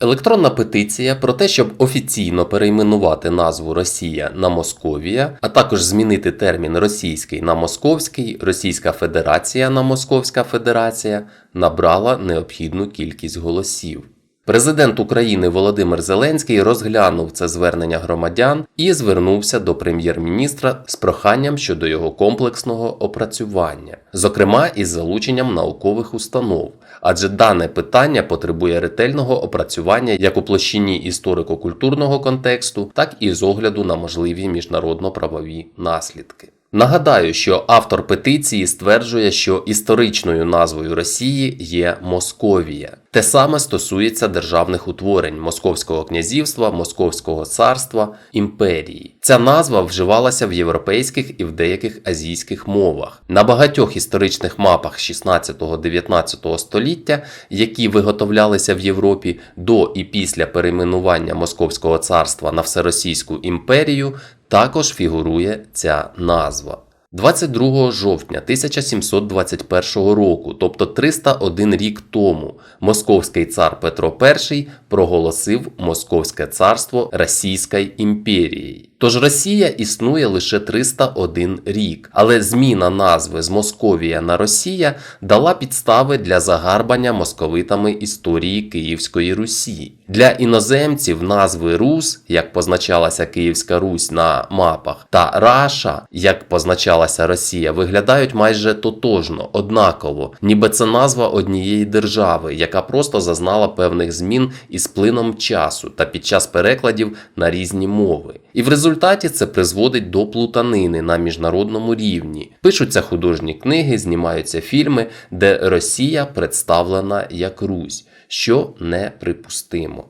Електронна петиція про те, щоб офіційно перейменувати назву Росія на Московія, а також змінити термін російський на московський, Російська Федерація на Московська Федерація, набрала необхідну кількість голосів. Президент України Володимир Зеленський розглянув це звернення громадян і звернувся до прем'єр-міністра з проханням щодо його комплексного опрацювання, зокрема із залученням наукових установ, адже дане питання потребує ретельного опрацювання як у площині історико-культурного контексту, так і з огляду на можливі міжнародно-правові наслідки. Нагадаю, що автор петиції стверджує, що історичною назвою Росії є Московія. Те саме стосується державних утворень Московського князівства, Московського царства, імперії. Ця назва вживалася в європейських і в деяких азійських мовах. На багатьох історичних мапах 16-19 століття, які виготовлялися в Європі до і після перейменування Московського царства на Всеросійську імперію, також фігурує ця назва. 22 жовтня 1721 року, тобто 301 рік тому, московський цар Петро І проголосив Московське царство Російською імперією. Тож Росія існує лише 301 рік, але зміна назви з Московія на Росія дала підстави для загарбання московитами історії Київської Русі. Для іноземців назви Рус, як позначалася Київська Русь на мапах, та Раша, як позначалася Росія, виглядають майже тотожно, однаково, ніби це назва однієї держави, яка просто зазнала певних змін із плином часу та під час перекладів на різні мови. І в результаті це призводить до плутанини на міжнародному рівні. Пишуться художні книги, знімаються фільми, де Росія представлена як Русь, що неприпустимо.